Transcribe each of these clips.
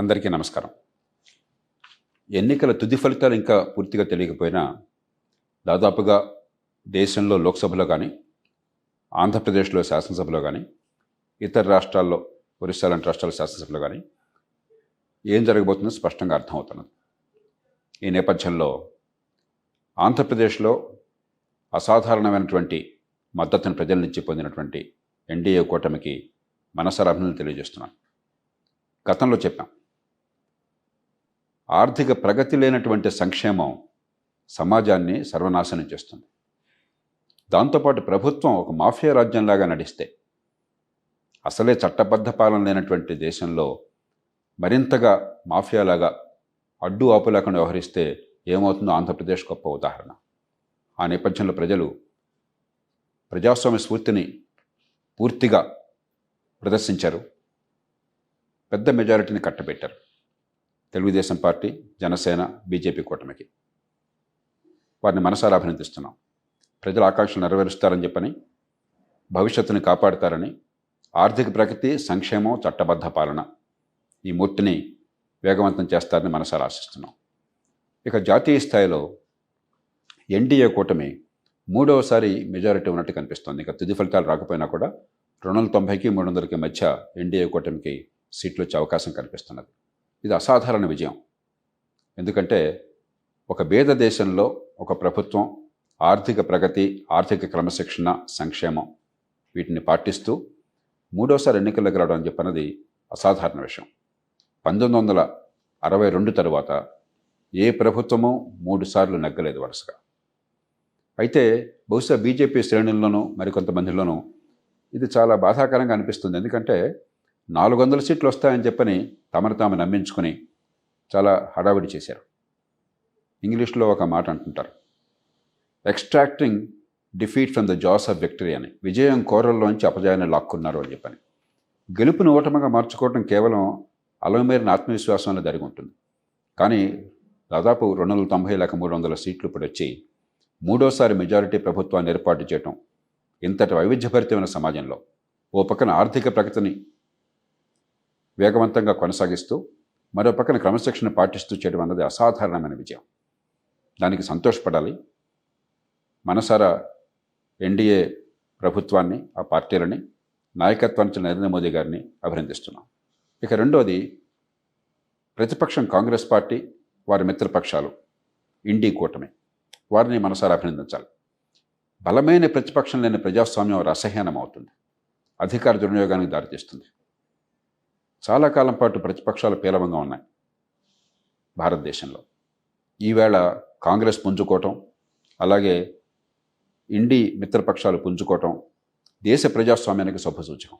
అందరికీ నమస్కారం. ఎన్నికల తుది ఫలితాలు ఇంకా పూర్తిగా తెలియకపోయినా దాదాపుగా దేశంలో లోక్సభలో కానీ ఆంధ్రప్రదేశ్లో శాసనసభలో కానీ ఇతర రాష్ట్రాల్లో ఒరిస్సా లాంటి రాష్ట్రాల శాసనసభలో కానీ ఏం జరగబోతుందో స్పష్టంగా అర్థమవుతున్నది. ఈ నేపథ్యంలో ఆంధ్రప్రదేశ్లో అసాధారణమైనటువంటి మద్దతును ప్రజల నుంచి పొందినటువంటి ఎన్డీఏ కూటమికి మనసారా అభినందనలు తెలియజేస్తున్నాను. గతంలో చెప్పాం ఆర్థిక ప్రగతి లేనటువంటి సంక్షేమం సమాజాన్ని సర్వనాశనం చేస్తుంది. దాంతోపాటు ప్రభుత్వం ఒక మాఫియా రాజ్యంలాగా నడిస్తే అసలే చట్టబద్ధ పాలన లేనటువంటి దేశంలో మరింతగా మాఫియాలాగా అడ్డు ఆపు లేకుండా వ్యవహరిస్తే ఏమవుతుందో ఆంధ్రప్రదేశ్ గొప్ప ఉదాహరణ. ఆ నేపథ్యంలో ప్రజలు ప్రజాస్వామ్య స్ఫూర్తిని పూర్తిగా ప్రదర్శించారు. పెద్ద మెజారిటీని కట్టబెట్టారు. తెలుగుదేశం పార్టీ జనసేన బీజేపీ కూటమికి. వారిని మనసారా అభినందిస్తున్నాం. ప్రజల ఆకాంక్షలు నెరవేరుస్తారని చెప్పని భవిష్యత్తుని కాపాడుతారని ఆర్థిక ప్రగతి సంక్షేమం చట్టబద్ధ పాలన ఈ మూర్తిని వేగవంతం చేస్తారని మనసారా ఆశిస్తున్నాం. ఇక జాతీయ స్థాయిలో ఎన్డీఏ కూటమి మూడవసారి మెజారిటీ ఉన్నట్టు కనిపిస్తోంది. ఇక తుది ఫలితాలు రాకపోయినా కూడా రెండు వందల తొంభైకి మూడు వందలకి మధ్య ఎన్డీఏ కూటమికి సీట్లు వచ్చే అవకాశం కనిపిస్తున్నది. ఇది అసాధారణ విజయం. ఎందుకంటే ఒక బేద దేశంలో ఒక ప్రభుత్వం ఆర్థిక ప్రగతి ఆర్థిక క్రమశిక్షణ సంక్షేమం వీటిని పాటిస్తూ మూడోసారి ఎన్నికలకు రావడం అని చెప్పన్నది అసాధారణ విషయం. పంతొమ్మిది వందల అరవై రెండు తరువాత ఏ ప్రభుత్వము మూడుసార్లు నెగ్గలేదు వరుసగా. అయితే బహుశా బీజేపీ శ్రేణుల్లోనూ మరికొంతమందిలోనూ ఇది చాలా బాధాకరంగా అనిపిస్తుంది. ఎందుకంటే నాలుగు వందల సీట్లు వస్తాయని చెప్పని తమను తాము నమ్మించుకొని చాలా హడావిడి చేశారు. ఇంగ్లీష్లో ఒక మాట అంటుంటారు. Extracting defeat from the jaws of victory అని. విజయం కోరల్లోంచి అపజయాన్ని లాక్కున్నారు అని చెప్పని. గెలుపును ఓటమిగా మార్చుకోవడం కేవలం అలమేరిన ఆత్మవిశ్వాసంలో జరిగి ఉంటుంది కానీ దాదాపు రెండు వందల తొంభై లేక మూడు వందల సీట్లు ఇప్పుడు వచ్చి మూడోసారి మెజారిటీ ప్రభుత్వాన్ని ఏర్పాటు చేయటం ఇంతటి వైవిధ్యభరితమైన సమాజంలో ఓ పక్కన ఆర్థిక ప్రగతిని వేగవంతంగా కొనసాగిస్తూ మరో పక్కన క్రమశిక్షణ పాటిస్తూ చేయడం అన్నది అసాధారణమైన విజయం. దానికి సంతోషపడాలి. మనసారా ఎన్డీఏ ప్రభుత్వాన్ని ఆ పార్టీలని నాయకత్వానికి నరేంద్ర మోదీ గారిని అభినందిస్తున్నాం. ఇక రెండోది ప్రతిపక్షం కాంగ్రెస్ పార్టీ వారి మిత్రపక్షాలు ఇండీ కూటమి. వారిని మనసారా అభినందించాలి. బలమైన ప్రతిపక్షం లేని ప్రజాస్వామ్యం రసహీనం అవుతుంది. అధికార దుర్వినియోగానికి దారితీస్తుంది. చాలా కాలం పాటు ప్రతిపక్షాలు పేలవంగా ఉన్నాయి భారతదేశంలో. ఈవేళ కాంగ్రెస్ పుంజుకోవటం అలాగే ఇండి మిత్రపక్షాలు పుంజుకోవటం దేశ ప్రజాస్వామ్యానికి శుభసూచకం.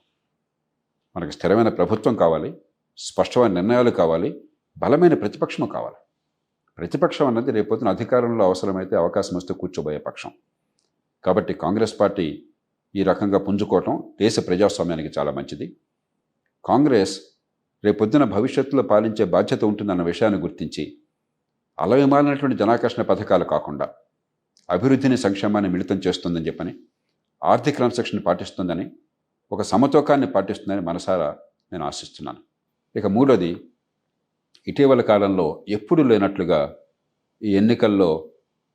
మనకు స్థిరమైన ప్రభుత్వం కావాలి స్పష్టమైన నిర్ణయాలు కావాలి బలమైన ప్రతిపక్షం కావాలి. ప్రతిపక్షం అన్నది రేపొద్దున అధికారంలో అవసరమైతే అవకాశం వస్తే కూర్చోబోయే పక్షం. కాబట్టి కాంగ్రెస్ పార్టీ ఈ రకంగా పుంజుకోవటం దేశ ప్రజాస్వామ్యానికి చాలా మంచిది. కాంగ్రెస్ రేపొద్దున భవిష్యత్తులో పాలించే బాధ్యత ఉంటుందన్న విషయాన్ని గుర్తించి అలవిమాలినటువంటి జనాకర్షణ పథకాలు కాకుండా అభివృద్ధిని సంక్షేమాన్ని మిళితం చేస్తుందని చెప్పని ఆర్థిక క్రమశిక్షణ పాటిస్తుందని ఒక సమతూకాన్ని పాటిస్తుందని మనసారా నేను ఆశిస్తున్నాను. ఇక మూడోది ఇటీవల కాలంలో ఎప్పుడు లేనట్లుగా ఈ ఎన్నికల్లో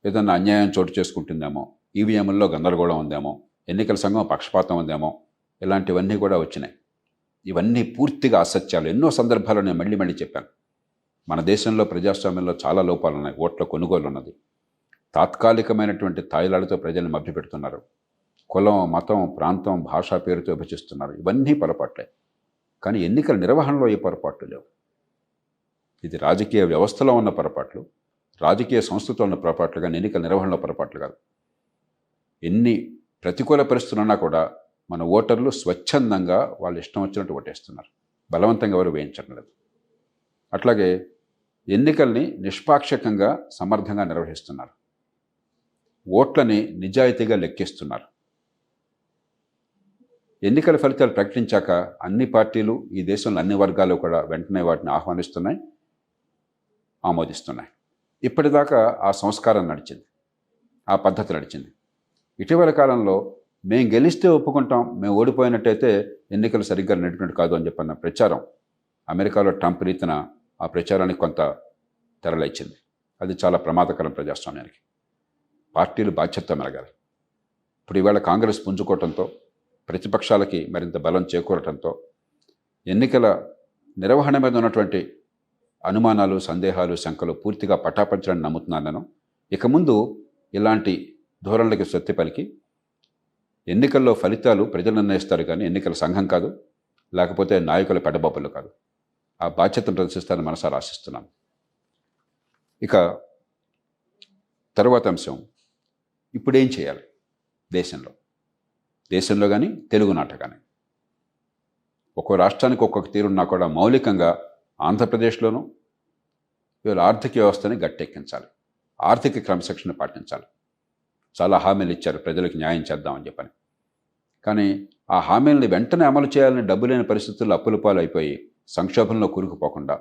ఏదన్నా అన్యాయం చోటు చేసుకుంటుందేమో ఈవీఎంల్లో గందరగోళం ఉందేమో ఎన్నికల సంఘం పక్షపాతం ఉందేమో ఇలాంటివన్నీ కూడా వచ్చినాయి. ఇవన్నీ పూర్తిగా అసత్యాలు. ఎన్నో సందర్భాల్లో నేను మళ్ళీ మళ్ళీ చెప్పాను. మన దేశంలో ప్రజాస్వామ్యంలో చాలా లోపాలు ఉన్నాయి. ఓట్ల కొనుగోలు ఉన్నది. తాత్కాలికమైనటువంటి తాయిలాలతో ప్రజల్ని మభ్యపెడుతున్నారు కులం మతం ప్రాంతం భాష పేరుతో విభజిస్తున్నారు. ఇవన్నీ పొరపాట్లే. కానీ ఎన్నికల నిర్వహణలో ఈ పొరపాట్లు లేవు. ఇది రాజకీయ వ్యవస్థలో ఉన్న పొరపాట్లు. రాజకీయ సంస్థతో ఉన్న పొరపాట్లు. కానీ ఎన్నికల నిర్వహణలో పొరపాట్లు కాదు. ఎన్ని ప్రతికూల పరిస్థితులు ఉన్నా కూడా మన ఓటర్లు స్వచ్ఛందంగా వాళ్ళు ఇష్టం వచ్చినట్టు ఓటేస్తున్నారు. బలవంతంగా ఎవరు వేయించడం లేదు అట్లాగే ఎన్నికల్ని నిష్పాక్షికంగా సమర్థంగా నిర్వహిస్తున్నారు. ఓట్లని నిజాయితీగా లెక్కిస్తున్నారు. ఎన్నికల ఫలితాలు ప్రకటించాక అన్ని పార్టీలు ఈ దేశంలో అన్ని వర్గాలు కూడా వెంటనే వాటిని ఆహ్వానిస్తున్నాయి ఆమోదిస్తున్నాయి. ఇప్పటిదాకా ఆ సంస్కారం నడిచింది ఆ పద్ధతి నడిచింది. ఇటీవల కాలంలో మేము గెలిస్తే ఒప్పుకుంటాం మేము ఓడిపోయినట్టయితే ఎన్నికలు సరిగ్గా నడిపినట్టు కాదు అని చెప్పన్న ప్రచారం అమెరికాలో ట్రంప్ రీతిన ఆ ప్రచారానికి కొంత తెరలేచింది. అది చాలా ప్రమాదకరం ప్రజాస్వామ్యానికి. పార్టీలు బాధ్యత మెరగాలి. ఇప్పుడు ఈవేళ కాంగ్రెస్ పుంజుకోవటంతో ప్రతిపక్షాలకి మరింత బలం చేకూరటంతో ఎన్నికల నిర్వహణ మీద ఉన్నటువంటి అనుమానాలు సందేహాలు శంకలు పూర్తిగా పటాపంచడం నమ్ముతున్నాను నేను. ఇక ముందు ఇలాంటి ధోరణులకి సత్తి పలికి ఎన్నికల్లో ఫలితాలు ప్రజలు నిర్ణయిస్తారు కానీ ఎన్నికల సంఘం కాదు లేకపోతే నాయకుల పెడబాబులు కాదు. ఆ బాధ్యతను ప్రదర్శిస్తారని మనసారా ఆశిస్తున్నాం. ఇక తరువాత అంశం ఇప్పుడేం చేయాలి దేశంలో? దేశంలో కానీ తెలుగునాట కానీ ఒక్కో రాష్ట్రానికి ఒక్కొక్క తీరున్నా కూడా మౌలికంగా ఆంధ్రప్రదేశ్లోనూ వీళ్ళ ఆర్థిక వ్యవస్థని గట్టెక్కించాలి. ఆర్థిక క్రమశిక్షణ పాటించాలి. చాలా హామీలు ఇచ్చారు ప్రజలకు న్యాయం చేద్దామని చెప్పని. కానీ ఆ హామీలను వెంటనే అమలు చేయాలని డబ్బు లేని పరిస్థితుల్లో అప్పుల పాలైపోయి అయిపోయి సంక్షోభంలో కూరుకుపోకుండా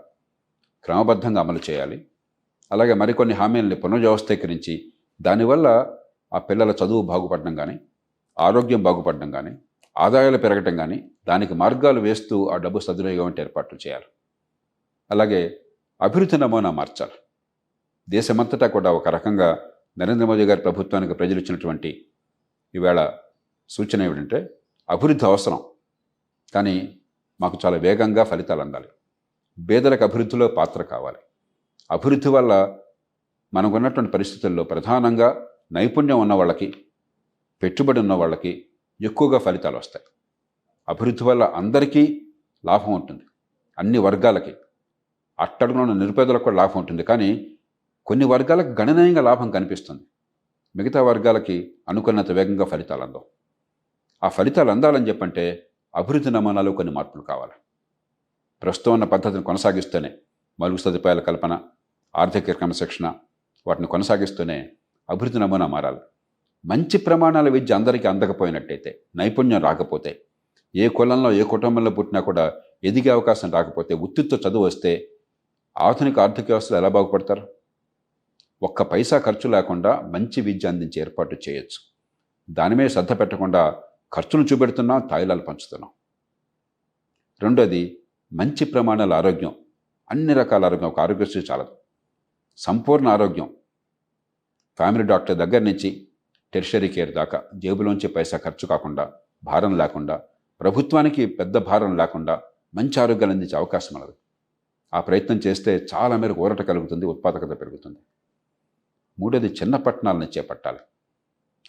క్రమబద్ధంగా అమలు చేయాలి. అలాగే మరికొన్ని హామీలని పునర్వ్యవస్థీకరించి దానివల్ల ఆ పిల్లల చదువు బాగుపడడం కానీ ఆరోగ్యం బాగుపడడం కానీ ఆదాయాలు పెరగటం కానీ దానికి మార్గాలు వేస్తూ ఆ డబ్బు సద్వినియోగం ఏర్పాట్లు చేయాలి. అలాగే అభివృద్ధి నమూనా మార్చాలి. దేశమంతటా కూడా ఒక రకంగా నరేంద్ర మోదీ గారి ప్రభుత్వానికి ప్రజలు ఇచ్చినటువంటి ఈవేళ సూచన ఏమిటంటే అభివృద్ధి అవసరం కానీ మాకు చాలా వేగంగా ఫలితాలు అందాలి. పేదలకు అభివృద్ధిలో పాత్ర కావాలి. అభివృద్ధి వల్ల మనకున్నటువంటి పరిస్థితుల్లో ప్రధానంగా నైపుణ్యం ఉన్న వాళ్ళకి పెట్టుబడి ఉన్న వాళ్ళకి ఎక్కువగా ఫలితాలు వస్తాయి. అభివృద్ధి వల్ల అందరికీ లాభం ఉంటుంది. అన్ని వర్గాలకి అట్టడుగున ఉన్న నిరుపేదలకు కూడా లాభం ఉంటుంది. కానీ కొన్ని వర్గాలకు గణనీయంగా లాభం కనిపిస్తుంది. మిగతా వర్గాలకి అనుకున్నంత వేగంగా ఫలితాలు అందవు. ఆ ఫలితాలు అందాలని చెప్పంటే అభివృద్ధి నమూనాలో కొన్ని మార్పులు కావాలి. ప్రస్తుతం ఉన్న పద్ధతిని కొనసాగిస్తూనే మలుగు సదుపాయాల కల్పన ఆర్థిక క్రమశిక్షణ వాటిని కొనసాగిస్తూనే అభివృద్ధి నమూనా మారాలి. మంచి ప్రమాణాల విద్య అందరికీ అందకపోయినట్టయితే నైపుణ్యం రాకపోతే ఏ కులంలో ఏ కుటుంబంలో పుట్టినా కూడా ఎదిగే అవకాశం రాకపోతే ఉత్తితో చదువు వస్తే ఆధునిక ఆర్థిక వ్యవస్థలు ఎలా బాగుపడతారు? ఒక్క పైసా ఖర్చు లేకుండా మంచి విద్య అందించే ఏర్పాటు చేయొచ్చు. దాని మీద శ్రద్ధ పెట్టకుండా ఖర్చును చూపెడుతున్నాం తాయిలాలు పంచుతున్నాం. రెండోది మంచి ప్రమాణాల ఆరోగ్యం. అన్ని రకాల ఆరోగ్యం ఒక ఆరోగ్యశ్రీ చాలదు. సంపూర్ణ ఆరోగ్యం. ఫ్యామిలీ డాక్టర్ దగ్గర నుంచి టెరిషరీ కేర్ దాకా జేబులోంచి పైసా ఖర్చు కాకుండా భారం లేకుండా ప్రభుత్వానికి పెద్ద భారం లేకుండా మంచి ఆరోగ్యాలు అందించే అవకాశం ఉన్నది. ఆ ప్రయత్నం చేస్తే చాలా మేరకు ఊరట కలుగుతుంది ఉత్పాదకత పెరుగుతుంది. మూడోది చిన్న పట్టణాలను చేపట్టాలి.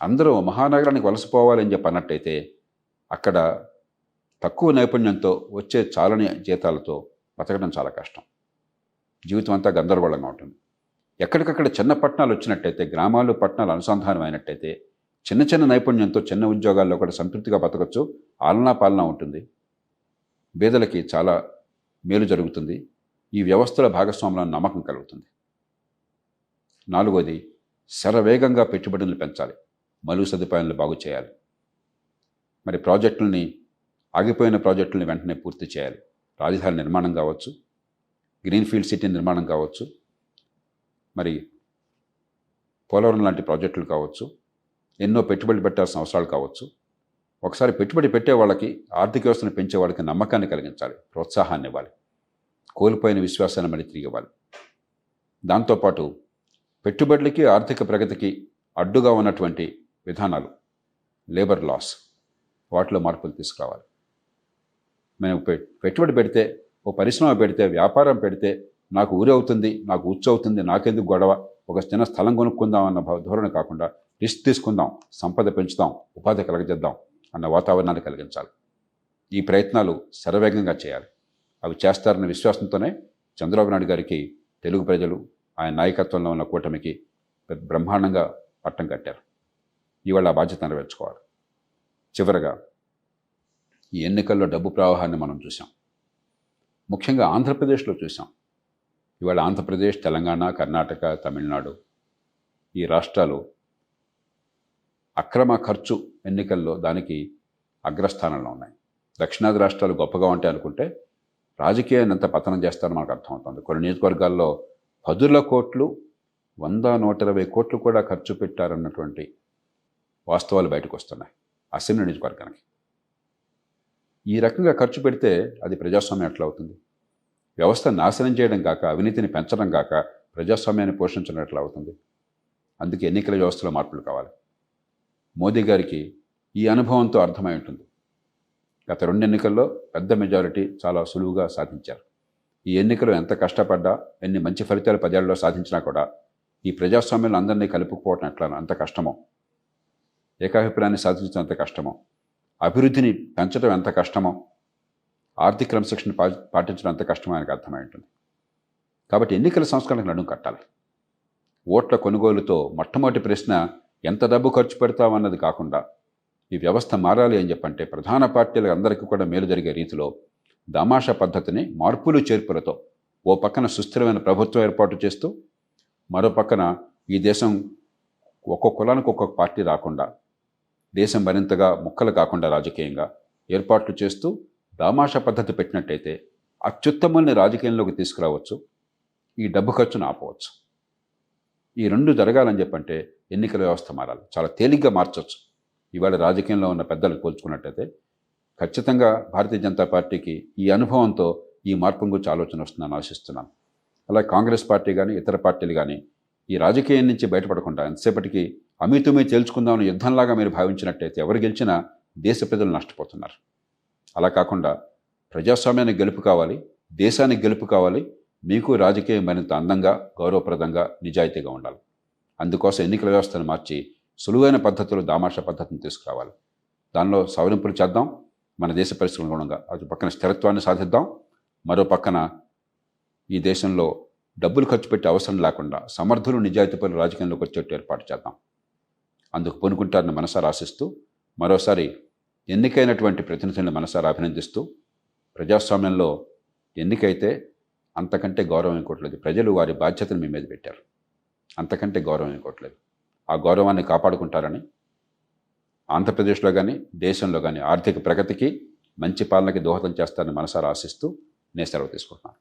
అందరూ మహానగరానికి వలసపోవాలని చెప్పి అన్నట్టయితే అక్కడ తక్కువ నైపుణ్యంతో వచ్చే చాలని జీతాలతో బతకడం చాలా కష్టం. జీవితం అంతా గందరగోళంగా ఉంటుంది. ఎక్కడికక్కడ చిన్న పట్టణాలు వచ్చినట్టయితే గ్రామాలు పట్టణాలు అనుసంధానం అయినట్టయితే చిన్న చిన్న నైపుణ్యంతో చిన్న ఉద్యోగాల్లో కూడా సంతృప్తిగా బతకచ్చు. ఆలనా పాలన ఉంటుంది. బీదలకి చాలా మేలు జరుగుతుంది. ఈ వ్యవస్థల భాగస్వాములను నమ్మకం కలుగుతుంది. నాలుగోది శరవేగంగా పెట్టుబడులు పెంచాలి. మలుగు సదుపాయాలను బాగు చేయాలి. మరి ప్రాజెక్టులని ఆగిపోయిన ప్రాజెక్టులని వెంటనే పూర్తి చేయాలి. రాజధాని నిర్మాణం కావచ్చు గ్రీన్ఫీల్డ్ సిటీ నిర్మాణం కావచ్చు మరి పోలవరం లాంటి ప్రాజెక్టులు కావచ్చు ఎన్నో పెట్టుబడి పెట్టాల్సిన అవసరాలు కావచ్చు. ఒకసారి పెట్టుబడి పెట్టే వాళ్ళకి ఆర్థిక వ్యవస్థను పెంచే వాళ్ళకి నమ్మకాన్ని కలిగించాలి ప్రోత్సాహాన్ని ఇవ్వాలి కోల్పోయిన విశ్వాసాన్ని మళ్ళీ తిరిగి ఇవ్వాలి. దాంతోపాటు పెట్టుబడులకి ఆర్థిక ప్రగతికి అడ్డుగా ఉన్నటువంటి విధానాలు లేబర్ లాస్ వాటిలో మార్పులు తీసుకురావాలి. మేము పె- పెట్టుబడి పెడితే ఓ పరిశ్రమ పెడితే వ్యాపారం పెడితే నాకు ఊరి అవుతుంది నాకు ఉచ్చు అవుతుంది నాకెందుకు గొడవ? ఒక చిన్న స్థలం కొనుక్కుందాం అన్న ధోరణి కాకుండా రిస్క్ తీసుకుందాం సంపద పెంచుదాం ఉపాధి కలగజేద్దాం అన్న వాతావరణాన్ని కలిగించాలి. ఈ ప్రయత్నాలు శరవేగంగా చేయాలి. అవి చేస్తారన్న విశ్వాసంతోనే చంద్రబాబు నాయుడు గారికి తెలుగు ప్రజలు ఆయన నాయకత్వంలో ఉన్న కూటమికి పెద్ద బ్రహ్మాండంగా పట్టం కట్టారు. ఇవాళ ఆ బాధ్యత నెరవేర్చుకోవాలి. చివరగా ఈ ఎన్నికల్లో డబ్బు ప్రవాహాన్ని మనం చూసాం ముఖ్యంగా ఆంధ్రప్రదేశ్లో చూసాం ఇవాళ ఆంధ్రప్రదేశ్ తెలంగాణ కర్ణాటక తమిళనాడు ఈ రాష్ట్రాలు అక్రమ ఖర్చు ఎన్నికల్లో దానికి అగ్రస్థానంలో ఉన్నాయి. దక్షిణాది రాష్ట్రాలు గొప్పగా ఉంటాయి అనుకుంటే రాజకీయాన్ని ఎంత పతనం చేస్తారో మనకు అర్థమవుతుంది. కొన్ని నియోజకవర్గాల్లో పదుల కోట్లు వంద నూట ఇరవై కోట్లు కూడా ఖర్చు పెట్టారన్నటువంటి వాస్తవాలు బయటకు వస్తున్నాయి. అసెంబ్లీ నియోజకవర్గానికి. ఈ రకంగా ఖర్చు పెడితే అది ప్రజాస్వామ్యం ఎట్లా అవుతుంది? వ్యవస్థ నాశనం చేయడం కాక అవినీతిని పెంచడం కాక ప్రజాస్వామ్యాన్ని పోషించడం ఎట్లా అవుతుంది? అందుకే ఎన్నికల వ్యవస్థలో మార్పులు కావాలి. మోదీ గారికి ఈ అనుభవంతో అర్థమై ఉంటుంది. గత రెండు ఎన్నికల్లో పెద్ద మెజారిటీ చాలా సులువుగా సాధించారు. ఈ ఎన్నికలు ఎంత కష్టపడ్డా ఎన్ని మంచి ఫలితాలు పదేళ్ళలో సాధించినా కూడా ఈ ప్రజాస్వామ్యంలో అందరినీ కలుపుకోవటం ఎట్లా? అంత కష్టమో? ఏకాభిప్రాయాన్ని సాధించడం ఎంత కష్టమో అభివృద్ధిని పెంచడం ఎంత కష్టమో ఆర్థిక క్రమశిక్షణ పాటించడం ఎంత కష్టమో ఆయనకు అర్థమై ఉంటుంది కాబట్టి ఎన్నికల సంస్కరణకు నడుము కట్టాలి. ఓట్ల కొనుగోలుతో మొట్టమొదటి ప్రశ్న ఎంత డబ్బు ఖర్చు పెడతామన్నది కాకుండా ఈ వ్యవస్థ మారాలి అని చెప్పంటే ప్రధాన పార్టీలకు అందరికీ కూడా మేలు జరిగే రీతిలో దామాషా పద్ధతిని మార్పులు చేర్పులతో ఓ పక్కన సుస్థిరమైన ప్రభుత్వం ఏర్పాటు చేస్తూ మరో పక్కన ఈ దేశం ఒక్కొక్క కులానికి ఒక్కొక్క పార్టీ రాకుండా దేశం మరింతగా ముక్కలు కాకుండా రాజకీయంగా ఏర్పాట్లు చేస్తూ దామాషా పద్ధతి పెట్టినట్టయితే అత్యుత్తముల్ని రాజకీయంలోకి తీసుకురావచ్చు. ఈ డబ్బు ఖర్చును ఆపవచ్చు. ఈ రెండు జరగాలని చెప్పంటే ఎన్నికల వ్యవస్థ మారాలి. చాలా తేలిగ్గా మార్చవచ్చు ఇవాళ రాజకీయంలో ఉన్న పెద్దలు పోల్చుకున్నట్టయితే ఖచ్చితంగా భారతీయ జనతా పార్టీకి ఈ అనుభవంతో ఈ మార్పు గురించి ఆలోచన వస్తుందని ఆశిస్తున్నాను. అలాగే కాంగ్రెస్ పార్టీ కానీ ఇతర పార్టీలు కానీ ఈ రాజకీయం నుంచి బయటపడకుండా ఎంతసేపటికి అమితుమే తేల్చుకుందామని యుద్ధంలాగా మీరు భావించినట్టయితే ఎవరు గెలిచినా దేశ ప్రజలు నష్టపోతున్నారు. అలా కాకుండా ప్రజాస్వామ్యానికి గెలుపు కావాలి దేశానికి గెలుపు కావాలి మీకు రాజకీయం మరింత అందంగా గౌరవప్రదంగా నిజాయితీగా ఉండాలి. అందుకోసం ఎన్నికల వ్యవస్థను మార్చి సులువైన పద్ధతులు దామాషా పద్ధతిని తీసుకురావాలి. దానిలో సవరింపులు చేద్దాం మన దేశ పరిస్థితులు అనుగుణంగా అటు పక్కన స్థిరత్వాన్ని సాధిద్దాం మరో పక్కన ఈ దేశంలో డబ్బులు ఖర్చు పెట్టే అవసరం లేకుండా సమర్థులు నిజాయితీపరులు రాజకీయంలోకి వచ్చేట్టు ఏర్పాటు చేద్దాం. అందుకు పూనుకుంటారని మనసారా ఆశిస్తూ మరోసారి ఎన్నికైనటువంటి ప్రతినిధులను మనసారా అభినందిస్తూ ప్రజాస్వామ్యంలో ఎన్నికైతే అంతకంటే గౌరవం ఇంకోట్లేదు. ప్రజలు వారి బాధ్యతను మీ మీద పెట్టారు. అంతకంటే గౌరవం ఇంకోట్లేదు. ఆ గౌరవాన్ని కాపాడుకుంటారని ఆంధ్రప్రదేశ్లో కానీ దేశంలో కానీ ఆర్థిక ప్రగతికి మంచి పాలనకి దోహదం చేస్తారని మనసారా ఆశిస్తూ నేను సెలవు తీసుకుంటున్నాను.